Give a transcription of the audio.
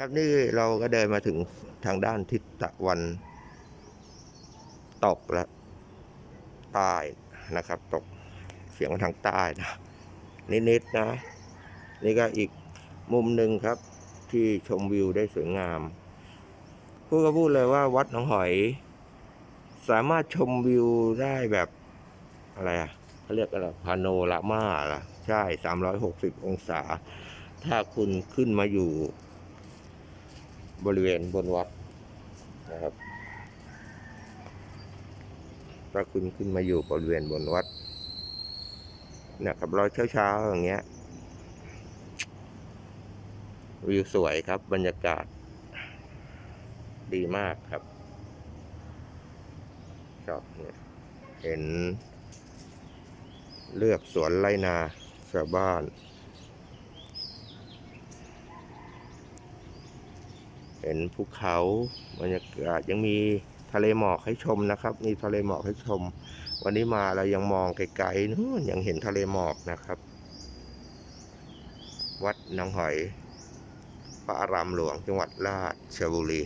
ครับนี่เราก็เดินมาถึงทางด้านทิศตะวันตกและใต้นะครับ ตกเสียงทางใต้นะนิดๆนะ นี่ก็อีกมุมหนึ่งครับ ที่ชมวิวได้สวยงามพูดก็พูดเลยว่าวัดหนองหอย สามารถชมวิวได้แบบอะไรอะเขาเรียกอะไรพาโนรามาล่ะ ใช่ 360 องศา ถ้าคุณขึ้นมาอยู่ บริเวณบนวัดนะครับถ้าคุณขึ้นมาอยู่บริเวณบนวัดนี่ยขับรถเช้าๆอย่างเงี้ยวิวสวยครับบรรยากาศ ดีมากครับชอบเนี่ยเห็น เลือกสวนไรนาชาวบ้าน เห็นภูเขาบรรยากาศยังมีทะเลหมอกให้ชมนะครับมีทะเลหมอกให้ชม วันนี้มาเรายังมองไกลๆนู้นยังเห็นทะเลหมอกนะครับ วัดนางหอยพระอารามหลวงจังหวัดราชบุรี